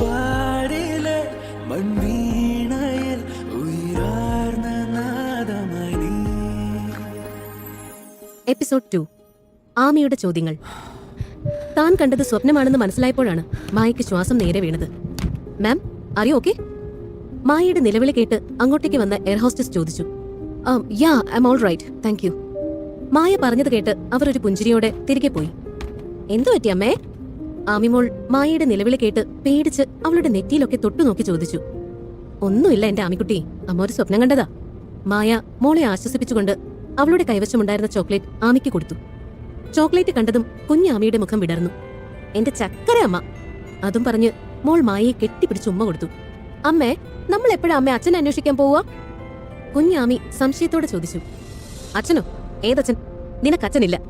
പാടിലെ മൺവീണയിൽ ഉയർന്ന Nadamani. Episode to ആമിയുടെ ചോദ്യങ്ങൾ. താൻ കണ്ടത് സ്വപ്നമാണെന്ന് മനസ്സിലായപ്പോഴാണ് മായയ്ക്ക് ശ്വാസം നേരെ വീണത്. മാം അറിയോ ഓക്കെ മായയുടെ നിലവിളി കേട്ട് അങ്ങോട്ടേക്ക് വന്ന എയർ ഹോസ്റ്റസ് ചോദിച്ചു. "Um, yeah I all right thank you Maya പറഞ്ഞത് കേട്ട് അവർ ഒരു പുഞ്ചിരിയോടെ തിരികെ പോയി. എന്തു പറ്റി അമ്മേ? ആമിമോൾ മായയുടെ നിലവിളി കേട്ട് പേടിച്ച് അവളുടെ നെറ്റിയിലൊക്കെ തൊട്ടുനോക്കി ചോദിച്ചു. ഒന്നുമില്ല എന്റെ ആമിക്കുട്ടി അമ്മ ഒരു സ്വപ്നം കണ്ടതാ. മായ മോളെ ആശ്വസിപ്പിച്ചുകൊണ്ട് അവളുടെ കൈവശമുണ്ടായിരുന്ന ചോക്ലേറ്റ് ആമിക്ക് കൊടുത്തു. ചോക്ലേറ്റ് കണ്ടതും കുഞ്ഞാമിയുടെ മുഖം വിടർന്നു. എന്റെ ചക്കര അമ്മ അതും പറഞ്ഞ് മോൾ മായയെ കെട്ടിപ്പിടിച്ച് ഉമ്മ കൊടുത്തു. അമ്മേ നമ്മൾ എപ്പോഴാ അമ്മ അച്ഛനെ അന്വേഷിക്കാൻ പോവുക? കുഞ്ഞാമി സംശയത്തോടെ ചോദിച്ചു. അച്ഛനോ? ഏതച്ഛൻ? നിനക്കച്ഛനില്ല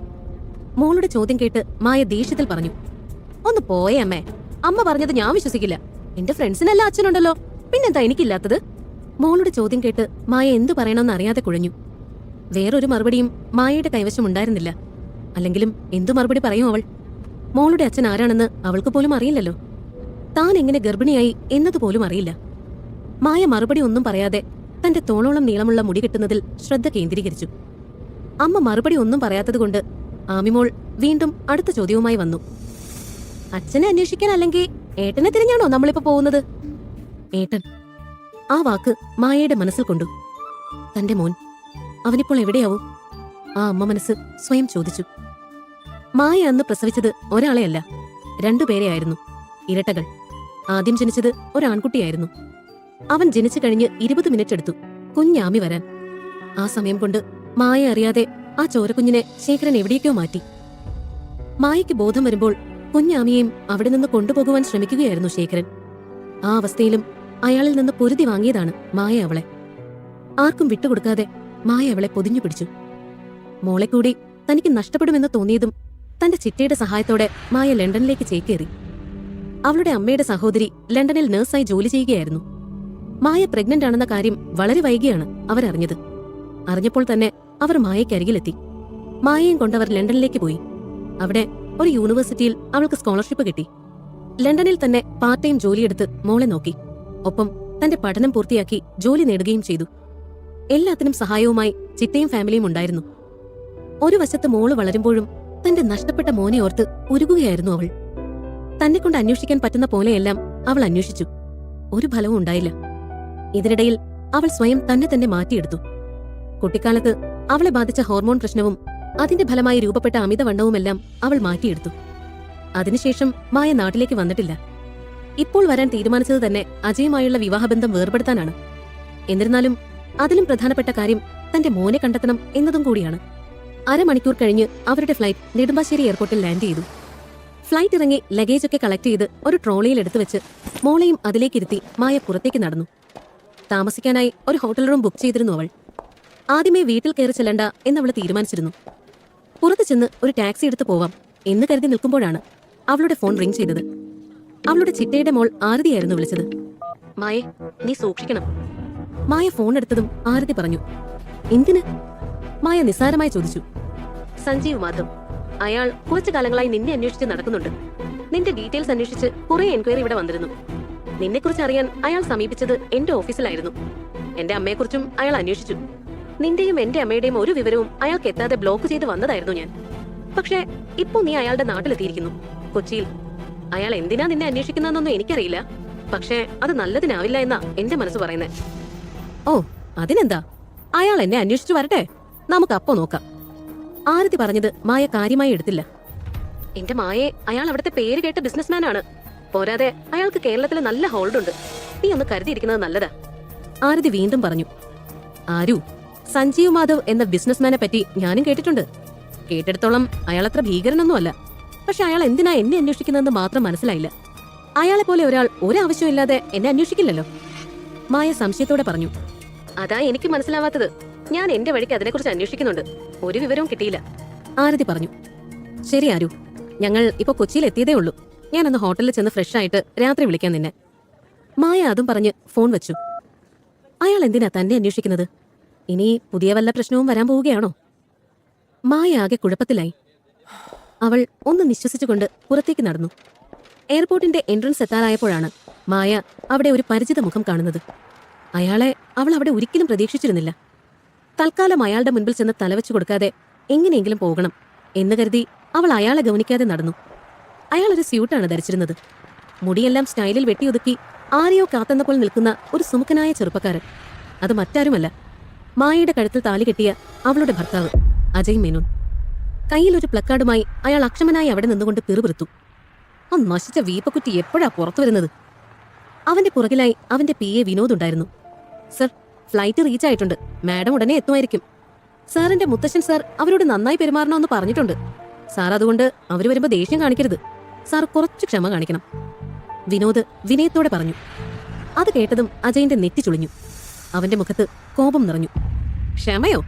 മോളുടെ ചോദ്യം കേട്ട് മായ ദേഷ്യത്തിൽ പറഞ്ഞു. ഒന്ന് പോയേ അമ്മേ. അമ്മ പറഞ്ഞത് ഞാൻ വിശ്വസിക്കില്ല. എന്റെ ഫ്രണ്ട്സിനെല്ലാം അച്ഛനുണ്ടല്ലോ. പിന്നെന്താ എനിക്കില്ലാത്തത്? മോളുടെ ചോദ്യം കേട്ട് മായ എന്തു പറയണമെന്ന് അറിയാതെ കുഴഞ്ഞു. വേറൊരു മറുപടിയും മായയുടെ കൈവശം ഉണ്ടായിരുന്നില്ല. അല്ലെങ്കിലും എന്തു മറുപടി പറയും അവൾ? മോളുടെ അച്ഛൻ ആരാണെന്ന് അവൾക്ക് പോലും അറിയില്ലല്ലോ. താൻ എങ്ങനെ ഗർഭിണിയായി എന്നതുപോലും അറിയില്ല. മായ മറുപടി ഒന്നും പറയാതെ തന്റെ തോളോളം നീളമുള്ള മുടി കെട്ടുന്നതിൽ ശ്രദ്ധ കേന്ദ്രീകരിച്ചു. അമ്മ മറുപടി ഒന്നും പറയാത്തതുകൊണ്ട് ആമിമോൾ വീണ്ടും അടുത്ത ചോദ്യവുമായി വന്നു. അച്ഛനെ അന്വേഷിക്കാൻ അല്ലെങ്കിൽ ഏട്ടനെ തിരിഞ്ഞാണോ നമ്മളിപ്പോ പോകുന്നത്? ഏട്ടൻ ആ വാക്ക് മായയുടെ മനസ്സിൽ കൊണ്ടു. തന്റെ മോൻ അവനിപ്പോൾ എവിടെയാവും? ആ അമ്മ മനസ്സ് സ്വയം ചോദിച്ചു. മായ അന്ന് പ്രസവിച്ചത് ഒരാളെയല്ല രണ്ടുപേരെയായിരുന്നു ഇരട്ടകൾ. ആദ്യം ജനിച്ചത് ഒരാൺകുട്ടിയായിരുന്നു. അവൻ ജനിച്ചു കഴിഞ്ഞ് ഇരുപത് മിനിറ്റ് എടുത്തു കുഞ്ഞാമി വരാൻ. ആ സമയം കൊണ്ട് മായ അറിയാതെ ആ ചോരക്കുഞ്ഞിനെ ശേഖരൻ എവിടേക്കോ മാറ്റി. മായയ്ക്ക് ബോധം വരുമ്പോൾ കുഞ്ഞാമിയെയും അവിടെ നിന്ന് കൊണ്ടുപോകുവാൻ ശ്രമിക്കുകയായിരുന്നു ശേഖരൻ. ആ അവസ്ഥയിലും അയാളിൽ നിന്ന് പൊരുതി വാങ്ങിയതാണ് മായ അവളെ. ആർക്കും വിട്ടുകൊടുക്കാതെ മായ അവളെ പൊതിഞ്ഞു പിടിച്ചു. മോളെ കൂടി തനിക്ക് നഷ്ടപ്പെടുമെന്ന് തോന്നിയതും തന്റെ ചിറ്റയുടെ സഹായത്തോടെ മായ ലണ്ടനിലേക്ക് ചേക്കേറി. അവളുടെ അമ്മയുടെ സഹോദരി ലണ്ടനിൽ നഴ്സായി ജോലി ചെയ്യുകയായിരുന്നു. മായ പ്രഗ്നന്റ് ആണെന്ന കാര്യം വളരെ വൈകിയാണ് അവരറിഞ്ഞത്. അറിഞ്ഞപ്പോൾ തന്നെ അവർ മായയ്ക്കരികിലെത്തി. മായയും കൊണ്ടവർ ലണ്ടനിലേക്ക് പോയി. അവിടെ ഒരു യൂണിവേഴ്സിറ്റിയിൽ അവൾക്ക് സ്കോളർഷിപ്പ് കിട്ടി. ലണ്ടനിൽ തന്നെ പാർട്ട് ടൈം ജോലിയെടുത്ത് മോളെ നോക്കി. ഒപ്പം തന്റെ പഠനം പൂർത്തിയാക്കി ജോലി നേടുകയും ചെയ്തു. എല്ലാത്തിനും സഹായവുമായി ചിറ്റയും ഫാമിലിയും ഉണ്ടായിരുന്നു. ഒരു വശത്ത് മോൾ വളരുമ്പോഴും തന്റെ നഷ്ടപ്പെട്ട മോനെ ഓർത്ത് ഉരുകുകയായിരുന്നു അവൾ. തന്നെക്കൊണ്ട് അന്വേഷിക്കാൻ പറ്റുന്ന പോലെയെല്ലാം അവൾ അന്വേഷിച്ചു. ഒരു ഫലവും ഉണ്ടായില്ല. ഇതിനിടയിൽ അവൾ സ്വയം തന്നെ തന്നെ മാറ്റിയെടുത്തു. കുട്ടിക്കാലത്ത് അവളെ ബാധിച്ച ഹോർമോൺ പ്രശ്നവും അതിന്റെ ഫലമായി രൂപപ്പെട്ട അമിതവണ്ണവുമെല്ലാം അവൾ മാറ്റിയെടുത്തു. അതിനുശേഷം മായ നാട്ടിലേക്ക് വന്നിട്ടില്ല. ഇപ്പോൾ വരാൻ തീരുമാനിച്ചത് തന്നെ അജയുമായുള്ള വിവാഹബന്ധം വേർപെടുത്താനാണ്. എന്നിരുന്നാലും അതിലും പ്രധാനപ്പെട്ട കാര്യം തന്റെ മോനെ കണ്ടെത്തണം എന്നതും കൂടിയാണ്. അരമണിക്കൂർ കഴിഞ്ഞ് അവരുടെ ഫ്ലൈറ്റ് നെടുമ്പാശ്ശേരി എയർപോർട്ടിൽ ലാൻഡ് ചെയ്തു. ഫ്ലൈറ്റ് ഇറങ്ങി ലഗേജ് ഒക്കെ കളക്ട് ചെയ്ത് ഒരു ട്രോളിയിൽ എടുത്തു വെച്ച് മോളെയും അതിലേക്കിരുത്തി മായ പുറത്തേക്ക് നടന്നു. താമസിക്കാനായി ഒരു ഹോട്ടൽ റൂം ബുക്ക് ചെയ്തിരുന്നു അവൾ. ആദ്യമേ വീട്ടിൽ കയറി ചെല്ലണ്ട എന്നവൾ തീരുമാനിച്ചിരുന്നു. പുറത്തു ചെന്ന് ഒരു ടാക്സി എടുത്ത് പോവാം എന്ന് കരുതി നിൽക്കുമ്പോഴാണ് അവളുടെ ഫോൺ റിംഗ് ചെയ്തത്. അവളുടെ ചിറ്റയുടെ മോൾ ആരതിയായിരുന്നു വിളിച്ചത്. മായെ നീ സൂക്ഷിക്കണം. മായ ഫോൺ എടുത്തതും ആരതി പറഞ്ഞു. എന്തിന്? മായ നിസ്സാരമായി ചോദിച്ചു. സഞ്ജീവ് മാധവ് അയാൾ കുറച്ചു കാലങ്ങളായി നിന്നെ അന്വേഷിച്ച് നടക്കുന്നുണ്ട്. നിന്റെ ഡീറ്റെയിൽസ് അന്വേഷിച്ച് കുറെ എൻക്വയറി ഇവിടെ വന്നിരുന്നു. നിന്നെക്കുറിച്ച് അറിയാൻ അയാൾ സമീപിച്ചത് എന്റെ ഓഫീസിലായിരുന്നു. എന്റെ അമ്മയെക്കുറിച്ചും അയാൾ അന്വേഷിച്ചു. നിന്റെയും എന്റെ അമ്മയുടെയും ഒരു വിവരവും അയാൾക്ക് എത്താതെ ബ്ലോക്ക് ചെയ്ത് വന്നതായിരുന്നു ഞാൻ. പക്ഷേ ഇപ്പൊ നീ അയാളുടെ നാട്ടിലെത്തിയിരിക്കുന്നു. കൊച്ചിയിൽ. അയാൾ എന്തിനാ നിന്നെ അന്വേഷിക്കുന്നതെന്നൊന്നും എനിക്കറിയില്ല. പക്ഷേ അത് നല്ലതിനാവില്ല എന്നാ എന്റെ മനസ്സ് പറയുന്നത് ഓ അതിനെന്താ? അയാൾ എന്നെ അന്വേഷിച്ചു വരട്ടെ? നമുക്ക് അപ്പോ നോക്കാം. ആരതി പറഞ്ഞത് മായ കാര്യമായി എടുത്തില്ല. എന്റെ മായെ അയാൾ അവിടുത്തെ പേര് കേട്ട ബിസിനസ്മാൻ ആണ്. പോരാതെ അയാൾക്ക് കേരളത്തിൽ നല്ല ഹോൾഡുണ്ട് നീ ഒന്ന് കരുതിയിരിക്കുന്നത് നല്ലതാ. ആരതി വീണ്ടും പറഞ്ഞു. ആരു? സഞ്ജീവ് മാധവ് എന്ന ബിസിനസ്മാനെ പറ്റി ഞാനും കേട്ടിട്ടുണ്ട്. കേട്ടിടത്തോളം അയാൾ അത്ര ഭീകരനൊന്നുമല്ല. പക്ഷെ അയാൾ എന്തിനാ എന്നെ അന്വേഷിക്കുന്നതെന്ന് മാത്രം മനസ്സിലായില്ല. അയാളെ പോലെ ഒരാൾ ഒരാവശ്യമില്ലാതെ എന്നെ അന്വേഷിക്കില്ലല്ലോ. മായ സംശയത്തോടെ പറഞ്ഞു അതാ എനിക്ക് മനസ്സിലാവാത്തത്. ഞാൻ എന്റെ വഴിക്ക് അതിനെക്കുറിച്ച് അന്വേഷിക്കുന്നുണ്ട്. ഒരു വിവരവും കിട്ടിയില്ല. ആരതി പറഞ്ഞു ശരി ആരു ഞങ്ങൾ ഇപ്പൊ കൊച്ചിയിൽ എത്തിയതേ ഉള്ളൂ. ഞാനൊന്ന് ഹോട്ടലിൽ ചെന്ന് ഫ്രഷ് ആയിട്ട് രാത്രി വിളിക്കാൻ നിന്നെ. മായ അതും പറഞ്ഞ് ഫോൺ വെച്ചു അയാൾ എന്തിനാ തന്നെ അന്വേഷിക്കുന്നത്? ഇനി പുതിയ വല്ല പ്രശ്നവും വരാൻ പോവുകയാണോ? മായ ആകെ കുഴപ്പത്തിലായി. അവൾ ഒന്ന് നിശ്വസിച്ചുകൊണ്ട് പുറത്തേക്ക് നടന്നു. എയർപോർട്ടിന്റെ എൻട്രൻസ് എത്താറായപ്പോഴാണ് മായ അവിടെ ഒരു പരിചിത മുഖം കാണുന്നത്. അയാളെ അവൾ അവിടെ ഒരിക്കലും പ്രതീക്ഷിച്ചിരുന്നില്ല. തൽക്കാലം അയാളുടെ മുൻപിൽ ചെന്ന് തലവെച്ചു കൊടുക്കാതെ എങ്ങനെയെങ്കിലും പോകണം എന്ന് കരുതി അവൾ അയാളെ ഗവനിക്കാതെ നടന്നു. അയാൾ ഒരു സ്യൂട്ടാണ് ധരിച്ചിരുന്നത്. മുടിയെല്ലാം സ്റ്റൈലിൽ വെട്ടിയൊതുക്കി ആരെയോ കാത്തെന്നപ്പോൾ നിൽക്കുന്ന ഒരു സുമുഖനായ ചെറുപ്പക്കാരൻ. അത് മറ്റാരുമല്ല. മായയുടെ കഴുത്തിൽ താലി കെട്ടിയ അവളുടെ ഭർത്താവ് അജയ് മേനോൻ. കയ്യിൽ ഒരു പ്ലക്കാർഡുമായി അയാൾ അക്ഷമനായി അവിടെ നിന്നുകൊണ്ട് പിറുപിറുത്തു. ആ നശിച്ച വീപ്പക്കുറ്റി എപ്പോഴാ പുറത്തു വരുന്നത്? അവന്റെ പുറകിലായി അവന്റെ പി. എ. വിനോദ് ഉണ്ടായിരുന്നു. സർ ഫ്ലൈറ്റ് റീച്ച് ആയിട്ടുണ്ട്. മാഡം ഉടനെ എത്തുമായിരിക്കും. സാറിന്റെ മുത്തശ്ശൻ സാർ അവരോട് നന്നായി പെരുമാറണമെന്ന് പറഞ്ഞിട്ടുണ്ട്. സാർ അതുകൊണ്ട് അവർ വരുമ്പോൾ ദേഷ്യം കാണിക്കരുത്. സാർ കുറച്ച് ക്ഷമ കാണിക്കണം. വിനോദ് വിനയത്തോടെ പറഞ്ഞു. അത് കേട്ടതും അജയന്റെ നെറ്റി ചുളിഞ്ഞു. അവന്റെ മുഖത്ത് കോപം നിറഞ്ഞു. ക്ഷമയോ?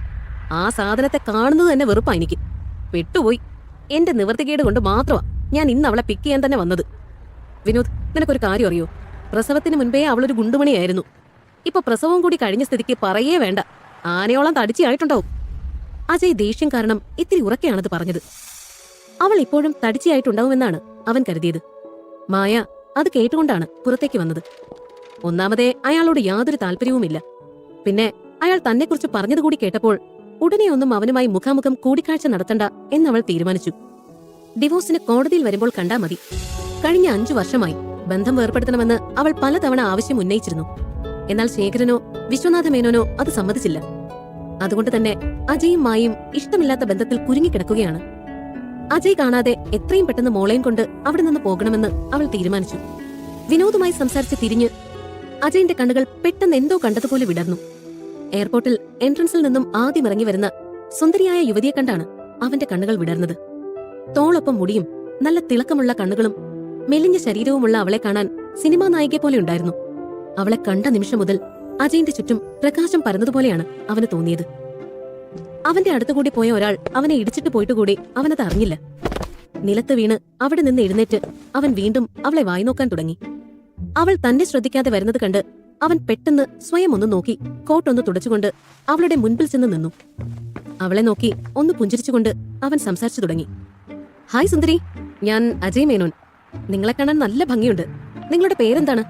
ആ സാധനത്തെ കാണുന്നത് തന്നെ വെറുപ്പാ എനിക്ക്. വിട്ടുപോയി. എന്റെ നിവർത്തികേട് കൊണ്ട് മാത്രമാ ഞാൻ ഇന്ന് അവളെ പിക്ക് ചെയ്യാൻ തന്നെ വന്നത്. വിനോദ് നിനക്കൊരു കാര്യം അറിയോ? പ്രസവത്തിന് മുൻപേ അവളൊരു ഗുണ്ടുമണിയായിരുന്നു. ഇപ്പൊ പ്രസവം കൂടി കഴിഞ്ഞ സ്ഥിതിക്ക് പറയേ വേണ്ട. ആനയോളം തടിച്ചയായിട്ടുണ്ടാവും അജയ് ദേഷ്യം കാരണം ഇത്തിരി ഉറക്കെയാണത് പറഞ്ഞത്. അവൾ ഇപ്പോഴും തടിച്ചയായിട്ടുണ്ടാവുമെന്നാണ് അവൻ കരുതിയത്. മായ അത് കേട്ടുകൊണ്ടാണ് പുറത്തേക്ക് വന്നത്. ഒന്നാമതേ അയാളോട് യാതൊരു താല്പര്യവുമില്ല. പിന്നെ അയാൾ തന്നെക്കുറിച്ച് പറഞ്ഞതുകൂടി കേട്ടപ്പോൾ ഉടനെ ഒന്നും അവനുമായി മുഖാമുഖം കൂടിക്കാഴ്ച നടത്തണ്ട എന്നവൾ തീരുമാനിച്ചു. ഡിവോഴ്സിന് കോടതിയിൽ വരുമ്പോൾ കണ്ടാ മതി. കഴിഞ്ഞ അഞ്ചു വർഷമായി ബന്ധം വേർപ്പെടുത്തണമെന്ന് അവൾ പലതവണ ആവശ്യം ഉന്നയിച്ചിരുന്നു. എന്നാൽ ശേഖരനോ വിശ്വനാഥ മേനോനോ അത് സമ്മതിച്ചില്ല. അതുകൊണ്ട് തന്നെ അജയും മായും ഇഷ്ടമില്ലാത്ത ബന്ധത്തിൽ കുരുങ്ങിക്കിടക്കുകയാണ്. അജയ് കാണാതെ എത്രയും പെട്ടെന്ന് മോളെയും കൊണ്ട് അവിടെ നിന്ന് പോകണമെന്ന് അവൾ തീരുമാനിച്ചു. വിനോദുമായി സംസാരിച്ച് തിരിഞ്ഞ് അജയന്റെ കണ്ണുകൾ പെട്ടെന്ന് എന്തോ കണ്ടതുപോലെ വിടർന്നു. എയർപോർട്ടിൽ എൻട്രൻസിൽ നിന്നും ആദ്യം ഇറങ്ങി വരുന്ന സുന്ദരിയായ യുവതിയെ കണ്ടാണ് അവന്റെ കണ്ണുകൾ വിടർന്നത്. തോളൊപ്പം മുടിയും നല്ല തിളക്കമുള്ള കണ്ണുകളും മെലിഞ്ഞ ശരീരവുമുള്ള അവളെ കാണാൻ സിനിമാ നായികയെ പോലെ ഉണ്ടായിരുന്നു. അവളെ കണ്ട നിമിഷം മുതൽ അജയന്റെ ചുറ്റും പ്രകാശം പരന്നതുപോലെയാണ് അവന് തോന്നിയത്. അവന്റെ അടുത്തുകൂടി പോയ ഒരാൾ അവനെ ഇടിച്ചിട്ട് പോയിട്ട് കൂടി അവനത് അറിഞ്ഞില്ല. നിലത്ത് വീണ് അവിടെ നിന്ന് എഴുന്നേറ്റ് അവൻ വീണ്ടും അവളെ വായി നോക്കാൻ തുടങ്ങി. അവൾ തന്നെ ശ്രദ്ധിക്കാതെ വരുന്നത് കണ്ട് അവൻ പെട്ടെന്ന് സ്വയം ഒന്ന് നോക്കി. കോട്ടൊന്ന് തുടച്ചുകൊണ്ട് അവളുടെ മുൻപിൽ ചെന്ന് നിന്നു. അവളെ നോക്കി ഒന്ന് പുഞ്ചിരിച്ചുകൊണ്ട് അവൻ സംസാരിച്ചു തുടങ്ങി. ഹായ് സുന്ദരി ഞാൻ അജയ് മേനോൻ. നിങ്ങളെ കാണാൻ നല്ല ഭംഗിയുണ്ട്. നിങ്ങളുടെ പേരെന്താണ്?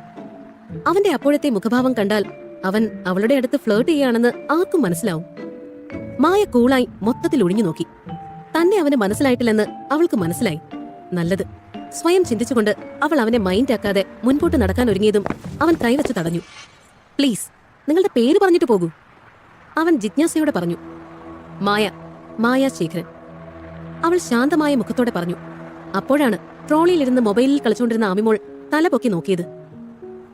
അവന്റെ അപ്പോഴത്തെ മുഖഭാവം കണ്ടാൽ അവൻ അവളുടെ അടുത്ത് ഫ്ലേർട്ട് ചെയ്യുകയാണെന്ന് ആർക്കും മനസ്സിലാവും. മായ കൂളായി മൊത്തത്തിൽ ഒഴിഞ്ഞു നോക്കി. തന്നെ അവന് മനസ്സിലായിട്ടില്ലെന്ന് അവൾക്ക് മനസ്സിലായി. നല്ലത്. സ്വയം ചിന്തിച്ചുകൊണ്ട് അവൾ അവനെ മൈൻഡ് ആക്കാതെ മുൻപോട്ട് നടക്കാൻ ഒരുങ്ങിയതും അവൻ കൈവച്ച് തടഞ്ഞു. പ്ലീസ് നിങ്ങളുടെ പേര് പറഞ്ഞിട്ട് പോകൂ. അവൻ ജിജ്ഞാസയോടെ പറഞ്ഞു. മായ മായ ശേഖരൻ അവൾ ശാന്തമായ മുഖത്തോടെ പറഞ്ഞു. അപ്പോഴാണ് ട്രോളിയിലിരുന്ന് മൊബൈലിൽ കളിച്ചുകൊണ്ടിരുന്ന ആമിമോൾ തല പൊക്കി നോക്കിയത്.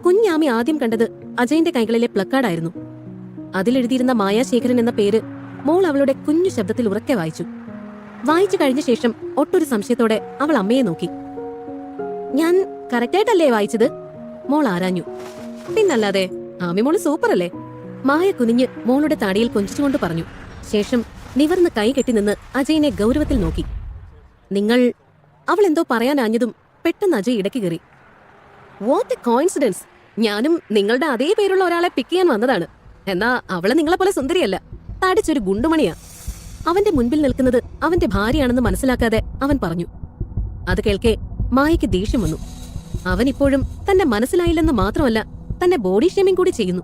കുഞ്ഞാമി ആദ്യം കണ്ടത് അജയന്റെ കൈകളിലെ പ്ലക്കാർഡായിരുന്നു. അതിലെഴുതിയിരുന്ന മായാശേഖരൻ എന്ന പേര് മോൾ അവളുടെ കുഞ്ഞു ശബ്ദത്തിൽ ഉറക്കെ വായിച്ചു. വായിച്ചു കഴിഞ്ഞ ശേഷം ഒട്ടൊരു സംശയത്തോടെ അവൾ അമ്മയെ നോക്കി. ഞാൻ കറക്റ്റായിട്ടല്ലേ വായിച്ചത്? മോൾ ആരാഞ്ഞു. പിന്നല്ലാതെ ആമി മോൾ സൂപ്പർ അല്ലേ മായ കുനിഞ്ഞ് മോളുടെ താടിയിൽ കൊഞ്ചിച്ചുകൊണ്ട് പറഞ്ഞു. ശേഷം നിവർന്ന് കൈ കെട്ടി നിന്ന് അജയിനെ ഗൗരവത്തിൽ നോക്കി. നിങ്ങൾ അവൾ എന്തോ പറയാനാഞ്ഞതും പെട്ടെന്ന് അജയ് ഇടയ്ക്ക് കയറി. വാട്ട് എ കോയിൻസിഡൻസ് ഞാനും നിങ്ങളുടെ അതേ പേരുള്ള ഒരാളെ പിക്ക് ചെയ്യാൻ വന്നതാണ്. എന്നാ അവളെ നിങ്ങളെ പോലെ സുന്ദരിയല്ല. തടിച്ചൊരു ഗുണ്ടുമണിയാ. അവന്റെ മുൻപിൽ നിൽക്കുന്നത് അവന്റെ ഭാര്യയാണെന്ന് മനസ്സിലാക്കാതെ അവൻ പറഞ്ഞു. അത് കേൾക്കെ മായയ്ക്ക് ദേഷ്യം വന്നു. അവൻ ഇപ്പോഴും തന്നെ മനസ്സിലായില്ലെന്ന് മാത്രമല്ല തന്നെ ബോഡി ഷേമിംഗ് കൂടി ചെയ്യുന്നു.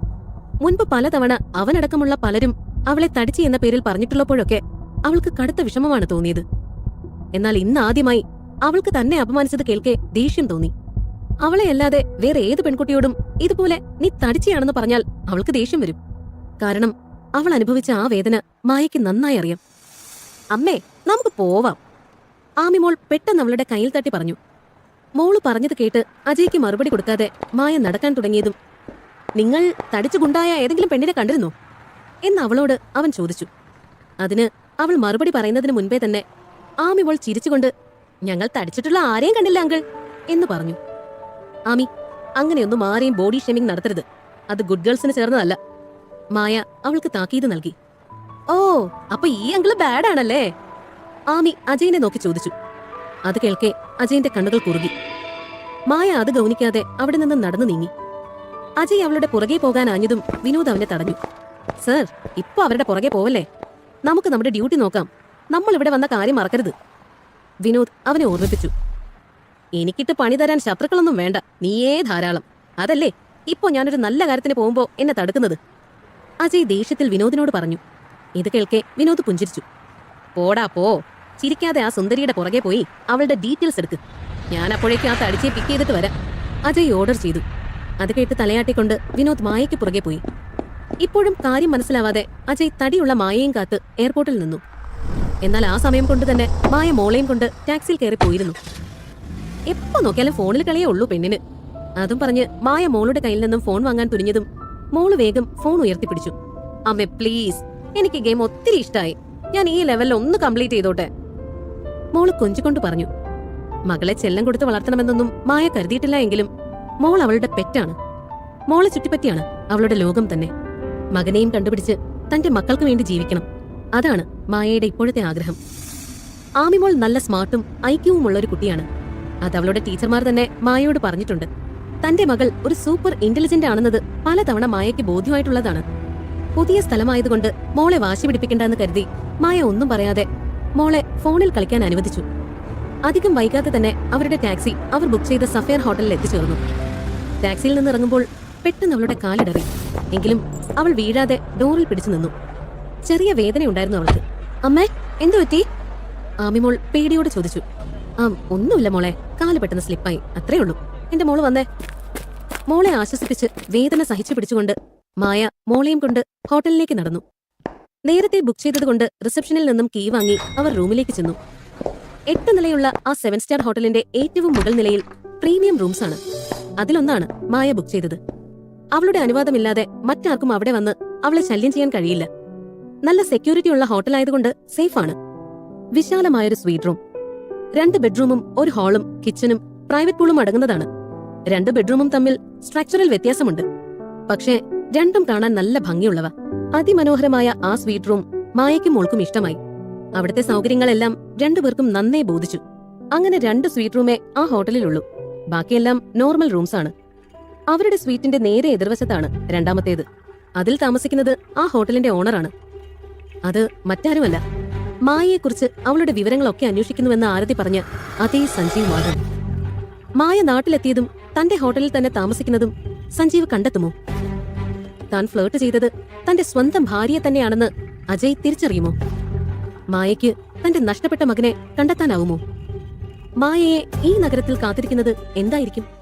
മുൻപ് പലതവണ അവനടക്കമുള്ള പലരും അവളെ തടിച്ചു എന്ന പേരിൽ പറഞ്ഞിട്ടുള്ളപ്പോഴൊക്കെ അവൾക്ക് കടുത്ത വിഷമമാണ് തോന്നിയത്. എന്നാൽ ഇന്ന് ആദ്യമായി അവൾക്ക് തന്നെ അപമാനിച്ചത് കേൾക്കെ ദേഷ്യം തോന്നി. അവളെ അല്ലാതെ വേറെ ഏത് പെൺകുട്ടിയോടും ഇതുപോലെ നീ തടിച്ചയാണെന്ന് പറഞ്ഞാൽ അവൾക്ക് ദേഷ്യം വരും. കാരണം അവൾ അനുഭവിച്ച ആ വേദന മായയ്ക്ക് നന്നായി അറിയാം. അമ്മേ നമുക്ക് പോവാം. ആമിമോൾ പെട്ടെന്ന് അവളുടെ കയ്യിൽ തട്ടി പറഞ്ഞു. മോൾ പറഞ്ഞത് കേട്ട് അജയ്ക്ക് മറുപടി കൊടുക്കാതെ മായ നടക്കാൻ തുടങ്ങിയതും നിങ്ങൾ തടിച്ചു ഗുണ്ടായ ഏതെങ്കിലും പെണ്ണിനെ കണ്ടിരുന്നോ? എന്ന് അവളോട് അവൻ ചോദിച്ചു. അതിന് അവൾ മറുപടി പറയുന്നതിന് മുൻപേ തന്നെ ആമിവൾ ചിരിച്ചുകൊണ്ട് ഞങ്ങൾ തടിച്ചിട്ടുള്ള ആരെയും കണ്ടില്ല അങ്കിൾ എന്ന് പറഞ്ഞു. ആമി അങ്ങനെയൊന്നും ആരെയും ബോഡി ഷേമിംഗ് നടത്തരുത്. അത് ഗുഡ് ഗേൾസിന് ചേർന്നതല്ല മായ അവൾക്ക് താക്കീത് നൽകി. ഓ അപ്പൊ ഈ അങ്കിൾ ബാഡ് ആണല്ലേ ആമി അജയനെ നോക്കി ചോദിച്ചു. അത് കേൾക്കെ അജയന്റെ കണ്ണുകൾ കുറുകി. മായ അത് ഗൗനിക്കാതെ അവിടെ നിന്ന് നടന്നു നീങ്ങി. അജയ് അവളുടെ പുറകെ പോകാൻ ആഞ്ഞതും വിനോദ് അവനെ തടഞ്ഞു. സർ ഇപ്പൊ അവരുടെ പുറകെ പോവല്ലേ? നമുക്ക് നമ്മുടെ ഡ്യൂട്ടി നോക്കാം. നമ്മൾ ഇവിടെ വന്ന കാര്യം മറക്കരുത്. വിനോദ് അവനെ ഓർമ്മിപ്പിച്ചു. എനിക്കിട്ട് പണി തരാൻ ശത്രുക്കളൊന്നും വേണ്ട. നീയേ ധാരാളം. അതല്ലേ? ഇപ്പോ ഞാനൊരു നല്ല കാര്യത്തിന് പോകുമ്പോ എന്നെ തടുക്കുന്നത്. അജയ് ദേഷ്യത്തിൽ വിനോദിനോട് പറഞ്ഞു. ഇത് കേൾക്കെ വിനോദ് പുഞ്ചിരിച്ചു. പോടാ പോ. ചിരിക്കാതെ ആ സുന്ദരിയുടെ പുറകെ പോയി അവളുടെ ഡീറ്റെയിൽസ് എടുക്ക്. ഞാൻ അപ്പോഴേക്കും ആ തടിച്ചെ പിക്ക് ചെയ്തിട്ട് വരാം. അജയ് ഓർഡർ ചെയ്തു. അത് കേട്ട് തലയാട്ടിക്കൊണ്ട് വിനോദ് മായയ്ക്ക് പുറകെ പോയി. ഇപ്പോഴും കാര്യം മനസ്സിലാവാതെ അജയ് തടിയുള്ള മായയും കാത്ത് എയർപോർട്ടിൽ നിന്നു. എന്നാൽ ആ സമയം കൊണ്ട് തന്നെ മായ മോളെയും കൊണ്ട് ടാക്സിയിൽ കയറി പോയിരുന്നു. എപ്പോ നോക്കിയാലും ഫോണിൽ കളിയേ ഉള്ളൂ പെണ്ണിന്. അതും പറഞ്ഞ് മായ മോളുടെ കയ്യിൽ നിന്നും ഫോൺ വാങ്ങാൻ തുനിഞ്ഞതും മോൾ വേഗം ഫോൺ ഉയർത്തിപ്പിടിച്ചു. അമ്മേ പ്ലീസ് എനിക്ക് ഗെയിം ഒത്തിരി ഇഷ്ടമായി ഞാൻ ഈ ലെവലിൽ ഒന്ന് കംപ്ലീറ്റ് ചെയ്തോട്ടെ. മോൾ കൊഞ്ചിക്കൊണ്ട് പറഞ്ഞു മകളെ ചെല്ലം കൊടുത്ത് വളർത്തണമെന്നൊന്നും മായ കരുതിയിട്ടില്ല എങ്കിലും മോൾ അവളുടെ പെറ്റാണ്. മോളെ ചുറ്റിപ്പറ്റിയാണ് അവളുടെ ലോകം തന്നെ. മകനെയും കണ്ടുപിടിച്ച് തന്റെ മക്കൾക്ക് വേണ്ടി ജീവിക്കണം. അതാണ് മായയുടെ ഇപ്പോഴത്തെ ആഗ്രഹം. ആമിമോൾ നല്ല സ്മാർട്ടും ഐക്യവുമുള്ള ഒരു കുട്ടിയാണ്. അത് അവളുടെ ടീച്ചർമാർ തന്നെ മായയോട് പറഞ്ഞിട്ടുണ്ട്. തന്റെ മകൾ ഒരു സൂപ്പർ ഇന്റലിജന്റ് ആണെന്നത് പലതവണ മായയ്ക്ക് ബോധ്യമായിട്ടുള്ളതാണ്. പുതിയ സ്ഥലമായതുകൊണ്ട് മോളെ വാശി പിടിപ്പിക്കണ്ടെന്ന് കരുതി മായ ഒന്നും പറയാതെ മോളെ ഫോണിൽ കളിക്കാൻ അനുവദിച്ചു. അധികം വൈകാതെ തന്നെ അവരുടെ ടാക്സി അവർ ബുക്ക് ചെയ്ത സഫയർ ഹോട്ടലിൽ എത്തിച്ചേർന്നു. ടാക്സിയിൽ നിന്ന് ഇറങ്ങുമ്പോൾ പെട്ടെന്ന് അവളുടെ കാലിടറി. എങ്കിലും അവൾ വീഴാതെ ഡോറിൽ പിടിച്ചു നിന്നു. ചെറിയ വേദനയുണ്ടായിരുന്നു അവൾക്ക്. അമ്മേ എന്തു പറ്റി? ആമിമോൾ പേടിയോടെ ചോദിച്ചു. ആ ഒന്നുമില്ല മോളെ. കാൽ പെട്ടെന്ന് സ്ലിപ്പായി. അത്രേ ഉള്ളൂ. എന്റെ മോൾ വന്നേ. മോളെ ആശ്വസിപ്പിച്ച് വേദന സഹിച്ചു പിടിച്ചുകൊണ്ട് മായ മോളെയും കൊണ്ട് ഹോട്ടലിലേക്ക് നടന്നു. നേരത്തെ ബുക്ക് ചെയ്തതുകൊണ്ട് റിസപ്ഷനിൽ നിന്നും കീ വാങ്ങി അവർ റൂമിലേക്ക് ചെന്നു. എട്ട് നിലയുള്ള ആ സെവൻ സ്റ്റാർ ഹോട്ടലിന്റെ ഏറ്റവും മുകൾ നിലയിൽ പ്രീമിയം റൂംസ് ആണ്. അതിലൊന്നാണ് മായ ബുക്ക് ചെയ്തത്. അവളുടെ അനുവാദമില്ലാതെ മറ്റാർക്കും അവിടെ വന്ന് അവളെ ശല്യം ചെയ്യാൻ കഴിയില്ല. നല്ല സെക്യൂരിറ്റി ഉള്ള ഹോട്ടലായതുകൊണ്ട് ആണ്. വിശാലമായൊരു സ്വീറ്റ് റൂം രണ്ട് ബെഡ്റൂമും ഒരു ഹാളും കിച്ചണും പ്രൈവറ്റ് പൂളും അടങ്ങുന്നതാണ്. രണ്ട് ബെഡ്റൂമും തമ്മിൽ സ്ട്രക്ചറൽ വ്യത്യാസമുണ്ട്. പക്ഷേ രണ്ടും കാണാൻ നല്ല ഭംഗിയുള്ളവ. അതിമനോഹരമായ ആ സ്വീറ്റ് റൂം മായയ്ക്കും മോൾക്കും ഇഷ്ടമായി. അവിടുത്തെ സൗകര്യങ്ങളെല്ലാം രണ്ടുപേർക്കും നന്നേ ബോധിച്ചു. അങ്ങനെ രണ്ട് സ്വീറ്റ് റൂമേ ആ ഹോട്ടലിലുള്ളൂ. ബാക്കിയെല്ലാം നോർമൽ റൂംസ് ആണ് അവരുടെ സ്വീറ്റിന്റെ നേരെ എതിർവശത്താണ് രണ്ടാമത്തേത്. അതിൽ താമസിക്കുന്നത് ആ ഹോട്ടലിന്റെ ഓണറാണ്. അത് മറ്റാരുമല്ല. മായയെക്കുറിച്ച് അവളുടെ വിവരങ്ങളൊക്കെ അന്വേഷിക്കുന്നുവെന്ന് ആരതി പറഞ്ഞ അതേ സഞ്ജീവ് മാധവ് മായ നാട്ടിലെത്തിയതും തന്റെ ഹോട്ടലിൽ തന്നെ താമസിക്കുന്നതും സഞ്ജീവ് കണ്ടെത്തുമോ? താൻ ഫ്ലേർട്ട് ചെയ്തത് തന്റെ സ്വന്തം ഭാര്യയെ തന്നെയാണെന്ന് അജയ് തിരിച്ചറിയുമോ? മായയ്ക്ക് തന്റെ നഷ്ടപ്പെട്ട മകനെ കണ്ടെത്താനാവുമോ? മായയെ ഈ നഗരത്തിൽ കാത്തിരിക്കുന്നത് എന്തായിരിക്കും?